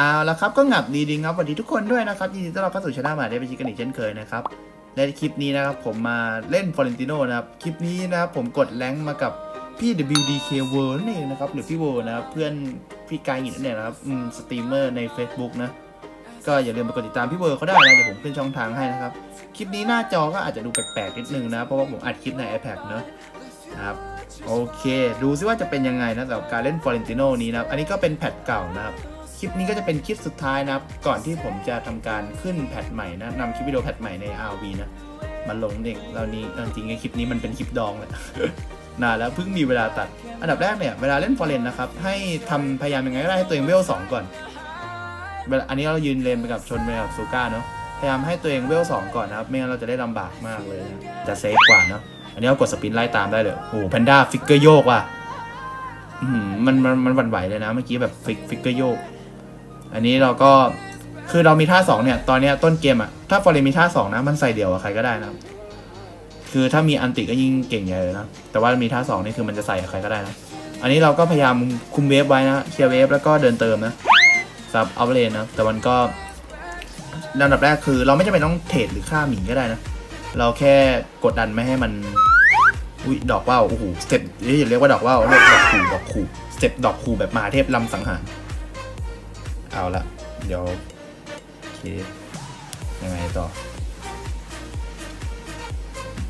เอาละครับก็งับดีดีครับสวัสดีทุกคนด้วยนะครับยินดีต้อนรับเข้าสู่ช anel หมาได้ไปชิกันอีกเช่นเคยนะครับในคลิปนี้นะครับผมมาเล่นฟอเรนติโนนะครับคลิปนี้นะครับผมกดแรงมากับพี่ WDK World นั่นเองนะครับหรือพี่โวนะครับเพื่อนพี่กายหินนั่นเองนะครับอืมสตรีมเมอร์ใน Facebook นะก็อย่าลืมไปกดติดตามพี่เวอร์เขาได้นะเดี๋ยวผมขึ้นช่องทางให้นะครับคลิปนี้หน้าจอก็อาจจะดูแปลกๆนิดนึงนะเพราะว่าผมอัดคลิปใน iPad เนอะนะครับโอเค ดูซิว่าจะเป็นยังไงนะสำหรับการเล่นฟอเรนติโนนี้นะครับอันนี้ก็เป็นแพทเก่านะครับ คลิปนี้ก็จะเป็นคลิปสุดท้ายนะครับ ก่อนที่ผมจะทำการขึ้นแพทใหม่นะนำคลิปวิดีโอแพทใหม่ใน RV นะมาลงเองเรานี้จริงๆไอคลิปนี้มันเป็นคลิปดองแหละนานแล้วเพิ่งมีเวลาตัด อันดับแรกเนี่ย เวลาเล่นฟอร์เรนนะครับให้ทำพยายามยังไงก็ได้ให้ตัวเองเวลสองก่อนเวลาอันนี้เรายืนเลนไปกับชนไปกับซูก้าเนาะพยายามให้ตัวเองเวลสองก่อนนะครับ ไม่งั้นเราจะได้ลำบากมากเลยนะจะเซฟกว่าเนาะอันนี้เรากดสปินไล่ตามได้เลยโอ้โหแพนด้าฟิกเกอร์โยกว่ะมมันมันมันหวั่นไหวเลยนะเมื่อกี้แบบฟิกฟิกเกอร์โยก อันนี้เราก็คือเรามีท่าสองเนี่ย ตอนเนี้ยต้นเกมอะถ้าฟอร์เรมีท่าสองนะ มันใส่เดี่ยวกับใครก็ได้นะคือถ้ามีอันติก็ยิ่งเก่งใหญ่เลยนะ แต่ว่ามีท่าสองนี่คือมันจะใส่กับใครก็ได้นะ อันนี้เราก็พยายามคุมเวฟไว้นะเคลียร์เวฟแล้วก็เดินเติมนะซับเอาเลนนะ แต่มันก็ลำดับแรกคือ เราไม่จำเป็นต้องเทรดหรือฆ่าหมีก็ได้นะ เราแค่กดดันไม่ให้มัน อุ้ยดอกว่าวโอ้โหสเต็ปเอ้ยอย่าเรียกว่าดอกว่าวเรียกดอกคูดอกคูสเต็ปดอกคูแบบมาเทพลำสังหาร เอาละ เดี๋ยวโอเคยังไงต่อ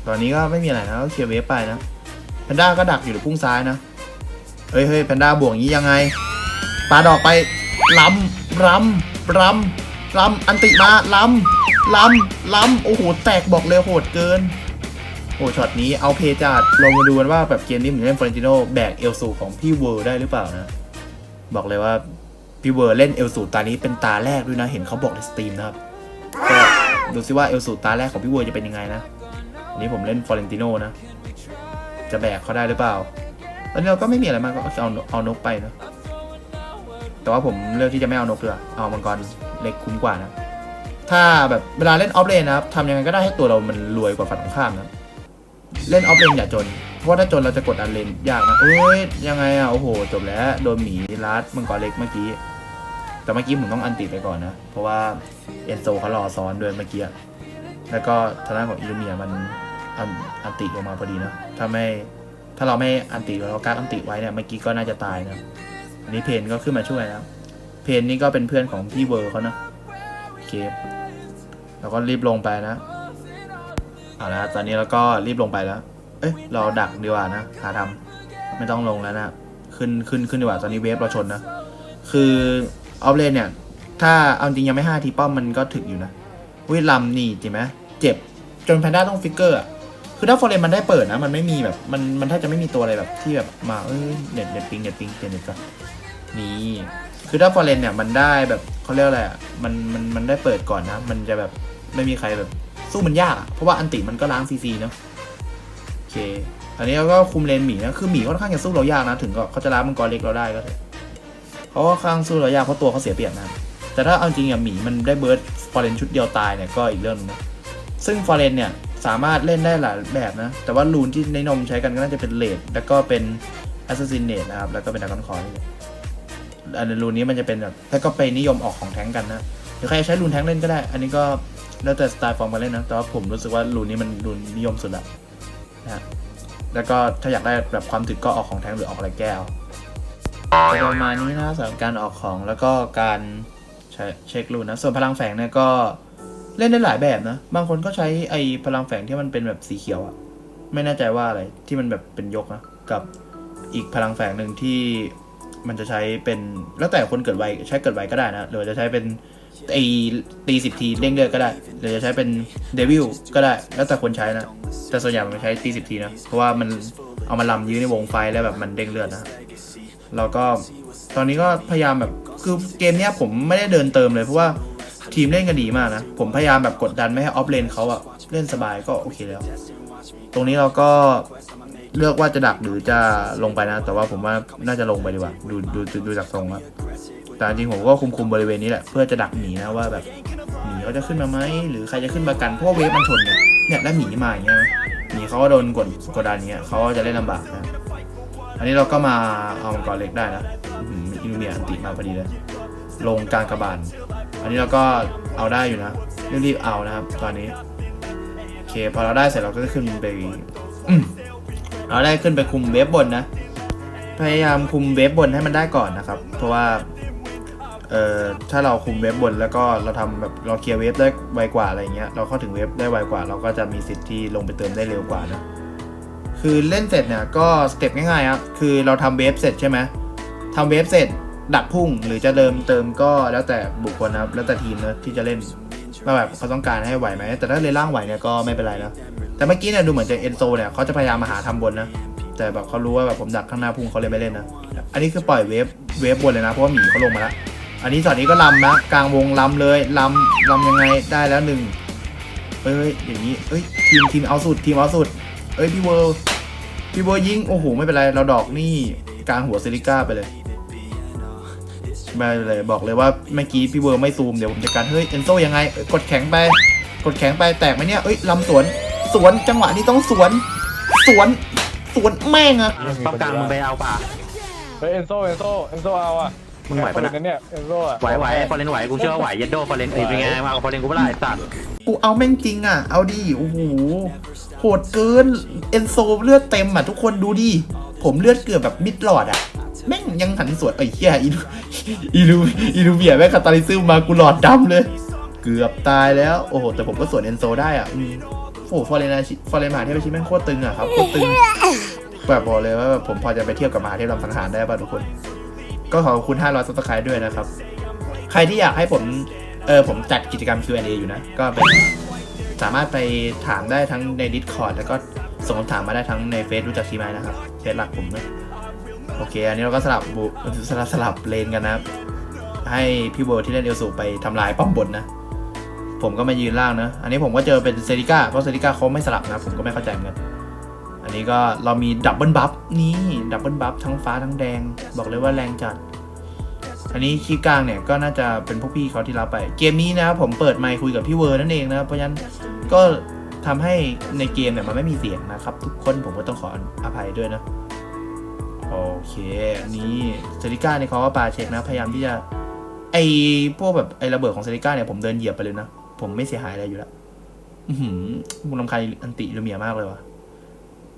ตอนนี้ก็ไม่มีอะไรนะก็เคลียร์เวฟไปนะแพนด้าก็ดักอยู่หรือพุ่งซ้ายนะเฮ้ยเฮ้ยแพนด้าบวกอย่างนี้ยังไงปาดอกไปลำลำลำลำอันติมาลำลำลำโอ้โหแตกบอกเลยโหดเกินโอ้ช็อตนี้เอาเพจจัดลองมาดูกันว่าแบบเกมนี้ผมเล่นฟอร์เรนติโนแบกเอลสูของพี่เวอร์ได้หรือเปล่านะ บอกเลยว่า พี่เวอร์เล่นเอลสูตานี้เป็นตาแรกด้วยนะ เห็นเขาบอกในสตรีมนะครับก็ดูซิว่าเอลสูตาแรกของพี่เวอร์จะเป็นยังไงนะอันนี้ผมเล่นฟอร์เรนติโนนะ จะแบกเขาได้หรือเปล่า ตอนนี้เราก็ไม่มีอะไรมากก็เอาเอานกไปนะแต่ว่าผมเลือกที่จะไม่เอานกเลยเอามังกรเล็กคุ้มกว่านะ ถ้าแบบเวลาเล่นออฟเลนนะครับทำยังไงก็ได้ให้ตัวเรามันรวยกว่าฝั่งตรงข้ามนะ เล่นออฟเลนอย่าจนเพราะ ว่าถ้าจนเราจะกดอันเลนยากนะเอ้ยยังไงอะโอ้โห จบแล้วโดนหมีลัดมังกรเล็กเมื่อกี้ แต่เมื่อกี้ผมต้องอันติไปก่อนนะ เพราะว่าเอนโซเขารอซ้อนด้วยเมื่อกี้แล้วก็ทางด้านของอิลูเมียมันอันอันติลงมาพอดีนะถ้าไม่ถ้าเราไม่อันติเราการอันติไว้เนี่ยเมื่อกี้ก็น่าจะตายนะอันนี้เพนก็ขึ้นมาช่วยนะเพนนี่ก็เป็นเพื่อนของพี่เวอร์เขานะโอเคเราก็รีบลงไปนะเอาละตอนนี้เราก็รีบลงไปแล้ว เอ้ยเราดักดีกว่านะหาทำไม่ต้องลงแล้วนะขึ้นขึ้นขึ้นดีกว่าตอนนี้เวฟเราชนนะคือออฟเลนเนี่ย ถ้าเอาจริงยังไม่ห้าทีป้อมมันก็ถึกอยู่นะวิลำนี่จริงไหมเจ็บจนแพนด้าต้องฟิกเกอร์อะคือถ้าฟอร์เรนมันได้เปิดนะ มันไม่มีแบบ มันมันแทบจะไม่มีตัวอะไรแบบที่แบบมาเอ้ยเน็ตเน็ตปิงเน็ตปิงเน็ตเน็ตก่อนนี่คือถ้าฟอร์เรนเนี่ยมันได้แบบเขาเรียกอะไรมันมันมันได้เปิดก่อนนะ มันจะแบบไม่มีใครแบบสู้มันยากเพราะว่าอันติมันก็ล้างฟรีเนาะ เคอันนี้เราก็คุมเลนหมีนะ คือหมีค่อนข้างจะสู้เรายากนะ ถึงก็เขาจะล้ามังกรเล็กเราได้ก็เถอะเขาก็ค่อนข้างสู้เรายากเพราะตัวเขาเสียเปรียบนะ แต่ถ้าเอาจริงอะหมีมันได้เบิร์ดฟอร์เรนชุดเดียวตายเนี่ยก็อีกเรื่องนึงนะซึ่งฟอร์เรนเนี่ยสามารถเล่นได้หลายแบบนะ แต่ว่ารูนที่ในิยมใช้กันก็น่าจะเป็นเลดแล้วก็เป็นแอสซัสซินเนตนะครับ แล้วก็เป็นดักอนคอร์อันรูนนี้มันจะเป็นแบบแล้วก็ไปนิยมออกของแท้งกันนะหรือใครใช้รูนแท้งเล่นก็ได้ อันนี้ก็แล้วแต่สไตล์ฟอร์มการเล่นนะ แต่ว่าผมรู้สึกว่ารูนนี้มันรูนนิยมสุดละ แล้วก็ถ้าอยากได้แบบความถึกก็ออกของแท้งหรือออกอะไรแก้วประมาณนี้นะสำหรับการออกของแล้วก็การเช็ครูนนะ ส่วนพลังแฝงเนี่ยก็เล่นได้หลายแบบนะ บางคนก็ใช้ไอ้พลังแฝงที่มันเป็นแบบสีเขียวอะไม่แน่ใจว่าอะไรที่มันแบบเป็นยกนะกับอีกพลังแฝงหนึ่งที่มันจะใช้เป็นแล้วแต่คนเกิดไวใช้เกิดไวก็ได้นะหรือจะใช้เป็น ตีตีสิบทีเด้งเลือดก็ได้ หรือจะใช้เป็นเดวิลก็ได้ แล้วแต่คนใช้นะ แต่ส่วนใหญ่มันใช้ตีสิบทีนะ เพราะว่ามันเอามาลำยื้อในวงไฟแล้วแบบมันเด้งเลือดนะ แล้วก็ตอนนี้ก็พยายามแบบคือเกมเนี้ยผมไม่ได้เดินเติมเลยเพราะว่าทีมเล่นกันดีมากนะ ผมพยายามแบบกดดันไม่ให้ออฟเลนเขาอะเล่นสบายก็โอเคแล้ว ตรงนี้เราก็เลือกว่าจะดักหรือจะลงไปนะ แต่ว่าผมว่าน่าจะลงไปดีกว่า ดูดูดูดูจากทรงแล้ว แต่จริงๆผมก็คุมคุมๆบริเวณนี้แหละเพื่อจะดักหมีนะว่าแบบหมีเขาจะขึ้นมาไหมหรือใครจะขึ้นมากันเพราะเวฟมันชนเนี่ยเนี่ยแล้วหมีมาอย่างเงี้ยหมีเขาก็โดนกดกดดันเงี้ยเขาก็จะเล่นลำบากนะอันนี้เราก็มาเอามังกรเล็กได้นะอิลเมียอันติมาพอดีเลยลงกลางกระบาลอันนี้เราก็เอาได้อยู่นะรีบๆเอานะครับ ตอนนี้โอเคพอเราได้เสร็จเราก็จะขึ้นไปเราได้ขึ้นไปคุมเวฟบนนะพยายามคุมเวฟบนให้มันได้ก่อนนะครับ เพราะว่า เอ่อถ้าเราคุมเวฟบนแล้วก็เราทำแบบเราเคลียร์เวฟได้ไวกว่าอะไรเงี้ยเราเข้าถึงเวฟได้ไวกว่า เราก็จะมีสิทธิ์ที่ลงไปเติมได้เร็วกว่านะคือเล่นเสร็จเนี่ยก็สเต็ปง่ายๆครับคือเราทำเวฟเสร็จใช่ไหมทำเวฟเสร็จดักพุ่งหรือจะเดิมเติมก็แล้วแต่บุคคลนะครับแล้วแต่ทีมนะที่จะเล่นว่าแบบเขาต้องการให้ไหวไหมแต่ถ้าเลนล่างไหวเนี่ยก็ไม่เป็นไรนะแต่เมื่อกี้เนี่ยดูเหมือนจะเอนโซเนี่ยเขาจะพยายามมาหาทำบนนะแต่แบบเขารู้ว่าแบบผมดักข้างหน้าพุ่งเขาเลยไม่เล่นนะอันนี้คือปล่อยเวฟเวฟบนเลยนะเพราะว่าหมีเขาลงมาแล้ว อันนี้ช็อตนี้ก็ลำนะกลางวงลำเลยลำลำยังไงได้แล้วหนึ่งเอ้ยอย่างนี้เอ้ยทีมทีมเอาสุดทีมเอาสุด เอ้ยพี่เวิร์พี่เวิร์ยิงโอ้โหไม่เป็นไรเราดอกนี่กลางหัวเซริก้าไปเลยไม่เป็นไรบอกเลยว่าเมื่อกี้พี่เวิร์ไม่ซูมเดี๋ยวผมจัดการเฮ้ยเอนโซยังไงเอ้ยกดแข็งไป กดแข็งไปแตกไหมเนี่ยเอ้ยลำสวนสวนจังหวะนี้ต้องสวน สวนสวนแม่งอะต้องกลางมึงไปเอาป่ะเฮ้ยเอนโซเอนโซเอนโซเอาอะ มึงไหวปะนะเนี่ยเอนโซอะไหวไหวฟอร์เรนไหวกูเชื่อว่าไหวเยดโดฟอร์เรนเอ้ยเป็นไงมากับฟอร์เรนกูไม่ได้สัตว์กูเอาแม่งจริงอะ เอาดิโอ้โหโหดเกินเอนโซเลือดเต็มอะทุกคนดูดิผมเลือดเกือบแบบมิดหลอดอะแม่งยังหันสวนไอ้เหี้ยอีลูอีลูอีลูเบียแม่งคาตาลิซึมมากูหลอดดำเลย เกือบตายแล้วโอ้โหแต่ผมก็สวนเอนโซได้อะอืมโอ้โหฟอร์เรนอาชิฟอร์เรนมหาเทพอาชิแม่งโคตรตึงอะครับโคตรตึงแบบบอกเลยว่าแบบผมพอจะไปเทียบกับมหาเทพลำสังหารได้ป่ะทุกคน ก็ขอบคุณ 500ซับสไครต์ด้วยนะครับ ใครที่อยากให้ผมเออผมจัดกิจกรรม Q&A อยู่นะ ก็เป็นสามารถไปถามได้ทั้งใน Discord แล้วก็ส่งคำถามมาได้ทั้งในเฟซรู้จักทีไหมนะครับเฟซหลักผมนะโอเค อันนี้เราก็สลับบุสลับสลับเลนกันนะครับ ให้พี่โบที่เล่นเอลสูไปทำลายป้อมบนนะ ผมก็มายืนล่างนะ อันนี้ผมก็เจอเป็นเซริก้าเพราะเซริก้าเขาไม่สลับนะ ผมก็ไม่เข้าใจเหมือนกัน อันนี้ก็เรามีดับเบิลบัฟนี่ดับเบิลบัฟทั้งฟ้าทั้งแดง บอกเลยว่าแรงจัด อันนี้คีย์กลางเนี่ยก็น่าจะเป็นพวกพี่เขาที่รับไป เกมนี้นะผมเปิดไมค์คุยกับพี่เวอร์นั่นเองนะเพราะฉะนั้นก็ทำให้ในเกมเนี่ยมันไม่มีเสียงนะครับ ทุกคนผมก็ต้องขออภัยด้วยนะโอเค อันนี้เซริก้าเนี่ยเขาก็ปาเช็คนะ พยายามที่จะไอพวกแบบไอระเบิดของเซริก้าเนี่ยผมเดินเหยียบไปเลยนะ ผมไม่เสียหายอะไรอยู่แล้ว อือหือมุลำคายอันติลูเมียมากเลยว่ะ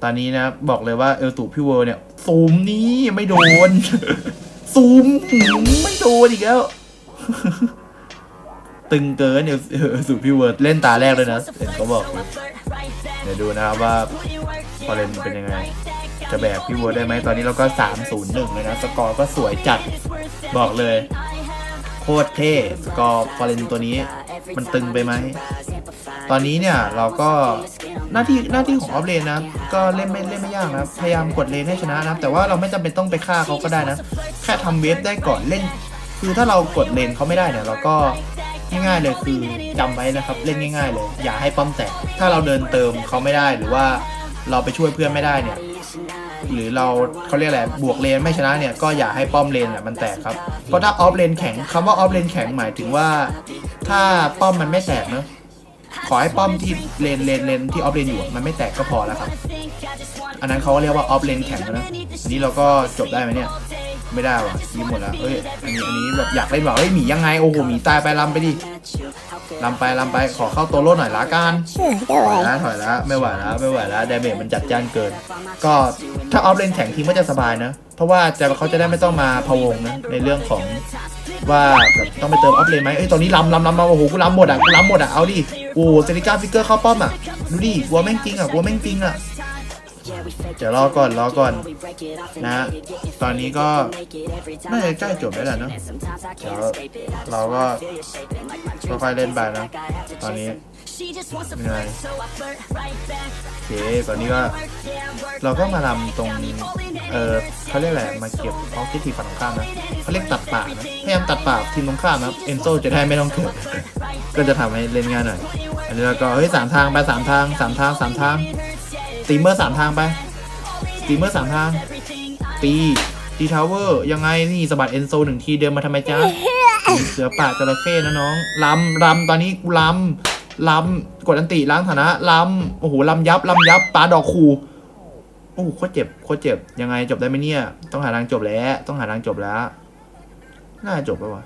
ตอนนี้นะ บอกเลยว่าเอลตูพี่เวอร์เนี่ย ซูมนี่ไม่โดน ซูมไม่โดนอีกแล้ว ตึงเกินเอลตูพี่เวอร์เล่นตาแรกเลยนะเห็นเขาบอก เดี๋ยวดูนะครับว่าพอเล่นเป็นยังไง จะแบกพี่เวอร์ได้ไหมตอนนี้เราก็ 3 0 1 เลยนะ สกอร์ก็สวยจัดบอกเลย โคตรเท่สกอร์ฟอร์เรนตัวนี้ มันตึงไปไหม ตอนนี้เนี่ยเราก็ หน้าที่หน้าที่ของออฟเลนนะก็เล่นไม่เล่นไม่ยากนะพยายามกดเลนให้ชนะนะแต่ว่าเราไม่จำเป็นต้องไปฆ่าเขาก็ได้นะ แค่ทำเวฟได้ก่อนเล่น คือถ้าเรากดเลนเขาไม่ได้เนี่ยเราก็ง่ายๆเลยคือจำไว้นะครับ เล่นง่าย ๆ เลย อย่าให้ป้อมแตกถ้าเราเดินเติมเขาไม่ได้หรือว่าเราไปช่วยเพื่อนไม่ได้เนี่ยหรือเราเขาเรียกอะไรบวกเลนไม่ชนะเนี่ยก็อย่าให้ป้อมเลนเนี่ยมันแตกครับเพราะถ้าออฟเลนแข็งคำว่าออฟเลนแข็งหมายถึงว่า ถ้าป้อมมันไม่แตกเนอะ ขอให้ป้อมที่เลนเลนเลนที่ออฟเลนอยู่อะมันไม่แตกก็พอแล้วครับ อันนั้นเขาก็เรียกว่าออฟเลนแข็งแล้วนะอันนี้เราก็จบได้ไหมเนี่ย ไม่ได้ว่ะยิ้มหมดแล้วเอ้ยอันนี้อันนี้แบบอยากเล่นแบบเฮ้ยหมียังไงโอ้โหหมีตายไปลำไปดิลำไปลำไปขอเข้าตัวโลดหน่อยละกันถอยแล้วถอยแล้วไม่ไหวแล้วไม่ไหวแล้วดาเมจมันจัดจ้านเกิน ก็ถ้าออฟเลนแข็งทีมก็จะสบายนะ เพราะว่าจะเขาจะได้ไม่ต้องมาพะวงนะในเรื่องของว่าแบบต้องไปเติมออฟเลนไหมเอ้ยตอนนี้ลำลำลำลำโอ้โหกูลำหมดอะกูลำหมดอะเอาดิ โอ้เซนิก้าฟิกเกอร์เข้าป้อมอะ ดูดิวัวแม่งจริงอะวัวแม่งจริงอะเดี๋ยวรอก่อนรอก่อนนะฮะตอนนี้ก็น่าจะใกล้จบแล้วแหละเนาะเดี๋ยวเราก็ค่อยๆเล่นไปนะ ตอนนี้ เหนื่อยโอเคตอนนี้ก็เราก็มาลำตรงเออเขาเรียกอะไรมาเก็บออกที่ทีมฝั่งตรงข้ามนะเขาเรียกตัดป่านะพยายามตัดป่าทีมตรงข้ามนะครับเอนโซจะได้ไม่ต้องเกิดก็จะทำให้เล่นง่ายหน่อยอันนี้เราก็เฮ้ยสามทางไปสามทางสามทางสามทางสตรีมเมอร์สามทางไปสตรีมเมอร์สามทางตีตีทาวเวอร์ยังไงนี่สะบัดเอนโซหนึ่งทีเดินมาทำไมจ๊ะมีเสือป่าจระเข้นะน้องลำลำตอนนี้กูลำ ล้ำกดอันติล้างฐานะล้ำโอ้โหล้ำยับล้ำยับปาดอกคูโอ้โหโคตรเจ็บโคตรเจ็บยังไงจบได้ไหมเนี่ย ต้องหาทางจบแล้ว ต้องหาทางจบแล้ว น่าจะจบปะวะ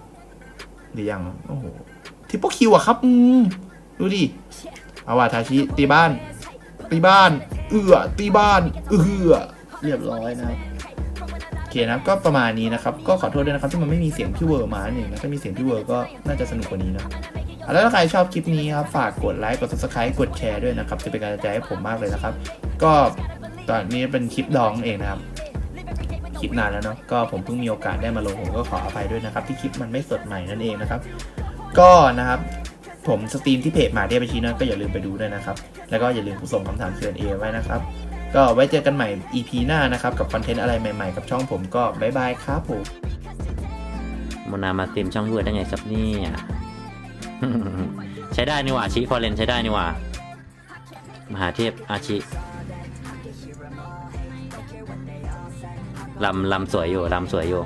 หรือยังโอ้โหทิปเปิลคิวอะครับอืมดูดิเอาว่ะทาชิตีบ้าน ตีบ้าน เอือตีบ้านเอือเรียบร้อยนะโอเคนะก็ประมาณนี้นะครับ ก็ขอโทษด้วยนะครับที่มันไม่มีเสียงพี่เวอร์มาหนึ่งนะถ้ามีเสียงพี่เวอร์ก็น่าจะสนุกกว่านี้นะ แล้วถ้าใครชอบคลิปนี้ครับฝากกดไลค์กด subscribe กดแชร์ด้วยนะครับจะเป็นกำลังใจให้ผมมากเลยนะครับ ก็ตอนนี้เป็นคลิปดองเองนะครับคลิปนานแล้วเนาะก็ผมเพิ่งมีโอกาสได้มาลงผมก็ขออภัยด้วยนะครับ ที่คลิปมันไม่สดใหม่นั่นเองนะครับ ก็นะครับผมสตรีมที่เพจหมาเทพชีนะก็อย่าลืมไปดูด้วยนะครับ แล้วก็อย่าลืมส่งคำถาม Q&A ไว้นะครับ ก็ไว้เจอกันใหม่ EP หน้านะครับ กับคอนเทนต์อะไรใหม่ๆ กับช่องผมก็บายบายครับผมโมนามาเต็มช่องเวิร์ดได้ไงครับเนี่ย ใช้ได้นี่หว่าอาชิพอเลนใช้ได้นี่หว่า มหาเทพอาชิลำลำสวยอยู่ลำสวยอยู่